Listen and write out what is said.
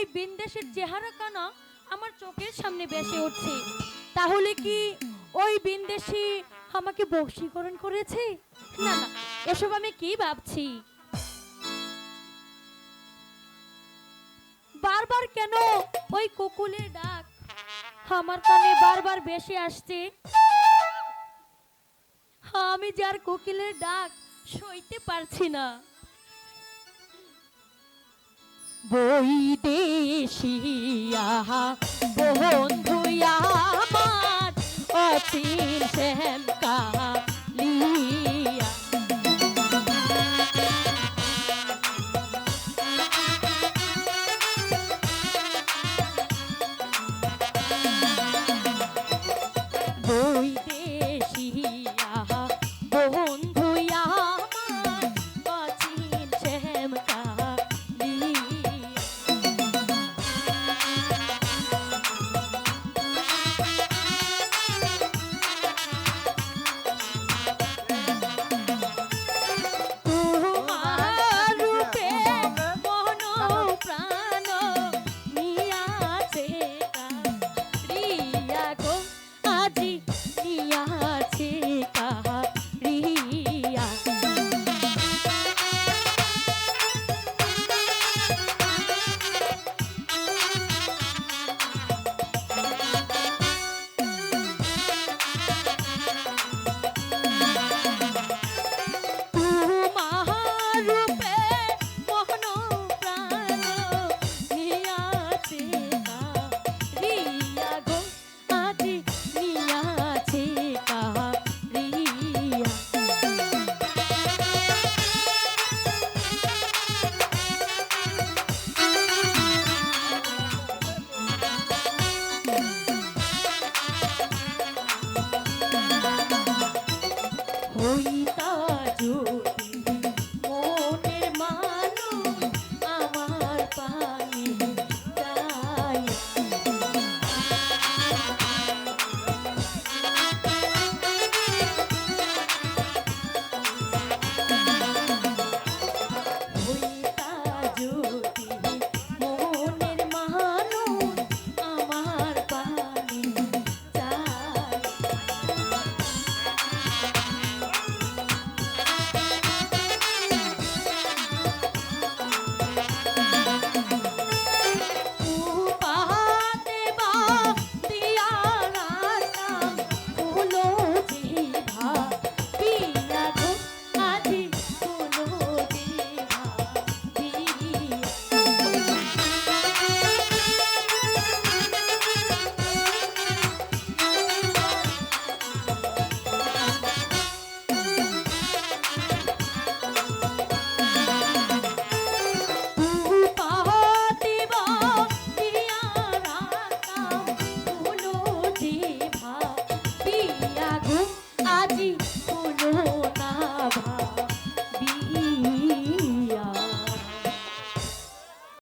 ওই বিন্দেশের চেহারা কানা আমার চোখের সামনে বেসে উঠছে। তাহলে কি ওই বিন্দেশি আমাকে বশীকরণ করেছে? না না, এসব আমি কি ভাবছি? বারবার কেন ওই কুকুলের ডাক আমার কানে বারবার বেশি আসছে? আমি যার কোকিলের ডাক সইতে পারছি না। বৈদেশিয়া বন্ধু আমার অচিন শ্যাম Will you